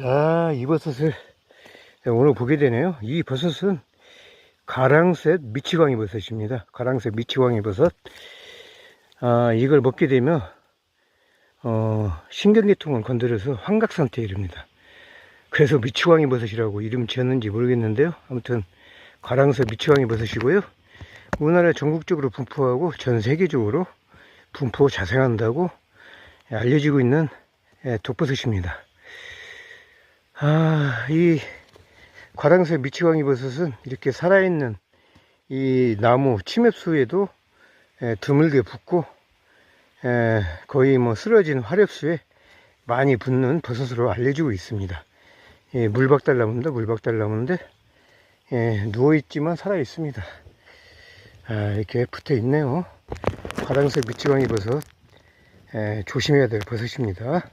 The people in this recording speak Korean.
야, 이 버섯을 오늘 보게 되네요. 이 버섯은 가랑셋 미치광이 버섯입니다. 가랑셋 미치광이 버섯. 아, 이걸 먹게 되면, 어, 신경계통을 건드려서 환각 상태에 이릅니다. 그래서 미치광이 버섯이라고 이름 지었는지 모르겠는데요. 아무튼, 가랑셋 미치광이 버섯이고요. 우리나라 전국적으로 분포하고 전 세계적으로 분포 자생한다고 알려지고 있는 예, 독버섯입니다. 아, 이 과랑새 미치광이 버섯은 이렇게 살아있는 이 나무 침엽수에도 예, 드물게 붙고 예, 거의 뭐 쓰러진 화렵수에 많이 붙는 버섯으로 알려지고 있습니다. 예, 물박달나무인데 물박달나무인데 예, 누워있지만 살아있습니다. 아, 이렇게 붙어 있네요. 파랑색 미치광이 버섯 예, 조심해야 될 버섯입니다.